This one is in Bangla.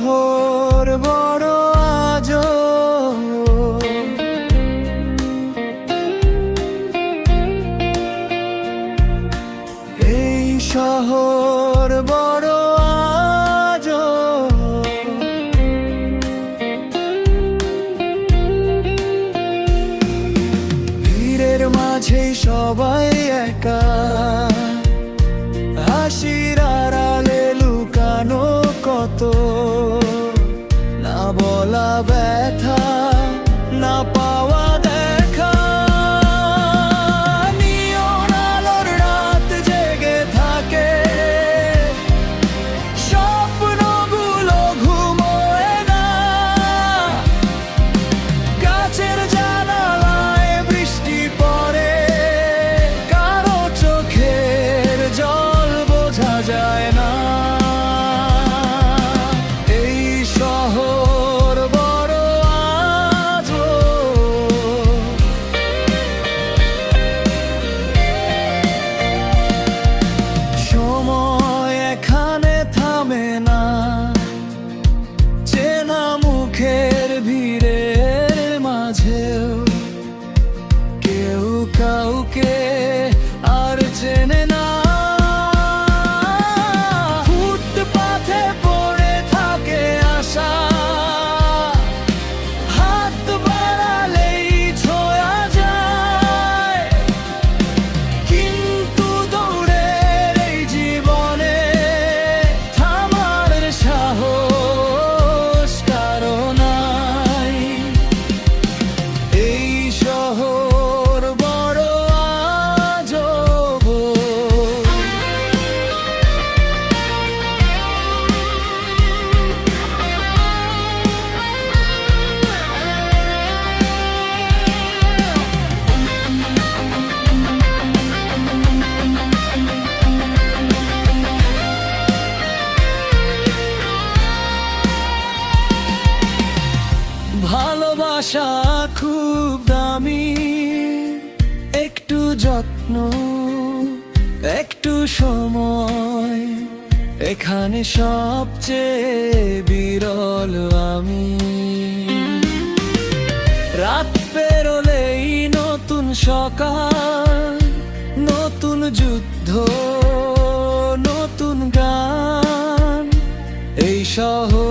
শহর বড় আজ এই শহর বড় আজ ভিড়ের মাঝে সবাই একা। হাসির আড়ালে লুকানো কত বলা ব্যথা, না পাওয়া দেখা। নিয়ন আলোর রাত জেগে থাকে। স্বপ্নগুলো ঘুমোয় না। গাছের জানালায় বৃষ্টি পড়ে। কারও চোখের জল বোঝা যায় না। ভালোবাসা খুব দামি। একটু যত্ন, একটু সময়, এখানে সবচেয়ে বিরল আমি। রাত পেরোলেই নতুন সকাল, নতুন যুদ্ধ, নতুন গান। এই শহর